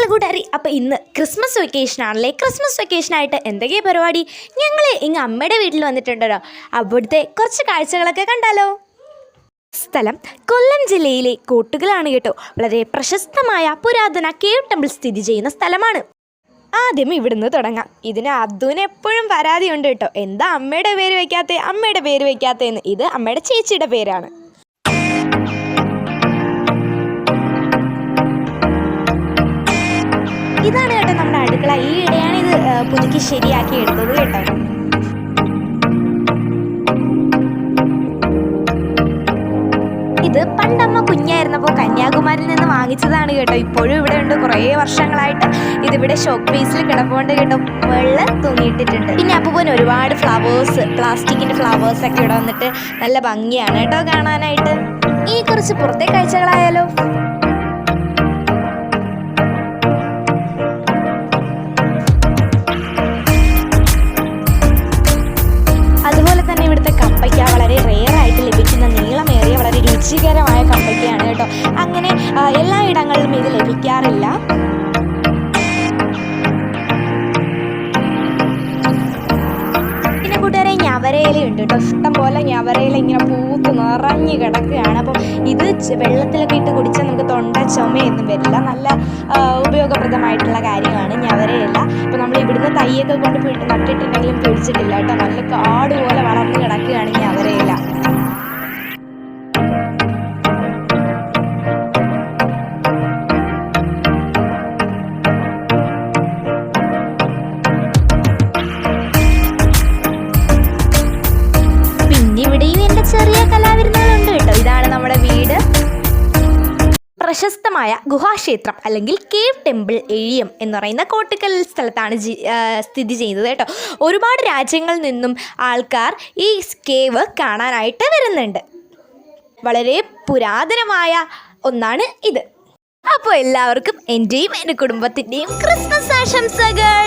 Hello കൂട്ടുകാരി അപ്പോൾ ഇന്ന് ക്രിസ്മസ് വെക്കേഷൻ ആണല്ലേ? ക്രിസ്മസ് വെക്കേഷനായിട്ട് എന്തൊക്കെയാ പരിപാടി? ഞങ്ങൾ ഇങ്ങ് അമ്മയുടെ വീട്ടിൽ വന്നിട്ടുണ്ടല്ലോ. അവിടുത്തെ കുറച്ച് കാഴ്ചകളൊക്കെ കണ്ടാലോ? സ്ഥലം കൊല്ലം ജില്ലയിലെ കോട്ടുകളാണ് കേട്ടോ. വളരെ പ്രശസ്തമായ പുരാതന കേവ് ടെമ്പിൾ സ്ഥിതി ചെയ്യുന്ന സ്ഥലമാണ്. ആദ്യം ഇവിടുന്ന് തുടങ്ങാം. ഇതിന് അതുവിന് എപ്പോഴും പരാതിയുണ്ട് കേട്ടോ. എന്താ അമ്മയുടെ പേര് വയ്ക്കാത്തേ അമ്മയുടെ പേര് വയ്ക്കാത്തതെന്ന് ഇത് അമ്മയുടെ ചേച്ചിയുടെ പേരാണ്. ഇതാണ് കേട്ടോ നമ്മുടെ അടുക്കള. ഈ ഇടയാണ് ഇത് പുതുക്കി ശരിയാക്കി എടുത്തത് കേട്ടോ. ഇത് പണ്ടമ്മ കുഞ്ഞായിരുന്നപ്പോൾ കന്യാകുമാരിയിൽ നിന്ന് വാങ്ങിച്ചതാണ് കേട്ടോ. ഇപ്പോഴും ഇവിടെ ഉണ്ട്. കുറേ വർഷങ്ങളായിട്ട് ഇതിവിടെ ഷോക്ക് പീസിൽ കിടപ്പുകൊണ്ട് കേട്ടോ. വെള്ള തൂങ്ങിയിട്ടിട്ടുണ്ട്. പിന്നെ അപ്പൂപ്പൻ ഒരുപാട് ഫ്ലവേഴ്സ് പ്ലാസ്റ്റിക്കിന്റെ ഫ്ലവേഴ്സ് ഒക്കെ ഇവിടെ വന്നിട്ട് നല്ല ഭംഗിയാണ് കേട്ടോ കാണാനായിട്ട്. ഈ കുറച്ച് പുറത്തെ കാഴ്ചകളായാലോ? രുചികരമായ കപ്പയ്ക്കയാണ് കേട്ടോ. അങ്ങനെ എല്ലായിടങ്ങളിലും ഇത് ലഭിക്കാറില്ല. കൂട്ടുകാരെ ഞവരയില ഉണ്ട് കേട്ടോ. ഇഷ്ടം പോലെ ഞവരയില ഇങ്ങനെ പൂത്ത് നിറഞ്ഞു കിടക്കുകയാണ്. അപ്പം ഇത് വെള്ളത്തിലൊക്കെ ഇട്ട് കുടിച്ചാൽ നമുക്ക് തൊണ്ട ചുമയൊന്നും വരില്ല. നല്ല ഉപയോഗപ്രദമായിട്ടുള്ള കാര്യമാണ് ഞവരയില. അപ്പോൾ നമ്മൾ ഇവിടുന്ന് തൈയൊക്കെ കൊണ്ട് നട്ടിട്ടുണ്ടെങ്കിലും പിടിച്ചിട്ടില്ല കേട്ടോ. നല്ല കാട് പ്രശസ്തമായ ഗുഹാക്ഷേത്രം അല്ലെങ്കിൽ കേവ് ടെമ്പിൾ എഴിയം എന്ന് പറയുന്ന കോട്ടക്കൽ സ്ഥലത്താണ് സ്ഥിതി ചെയ്യുന്നത് കേട്ടോ. ഒരുപാട് രാജ്യങ്ങളിൽ നിന്നും ആൾക്കാർ ഈ കേവ് കാണാനായിട്ട് വരുന്നുണ്ട്. വളരെ പുരാതനമായ ഒന്നാണ് ഇത്. അപ്പോൾ എല്ലാവർക്കും എന്റെയും എന്റെ കുടുംബത്തിന്റെയും ക്രിസ്മസ് ആശംസകൾ.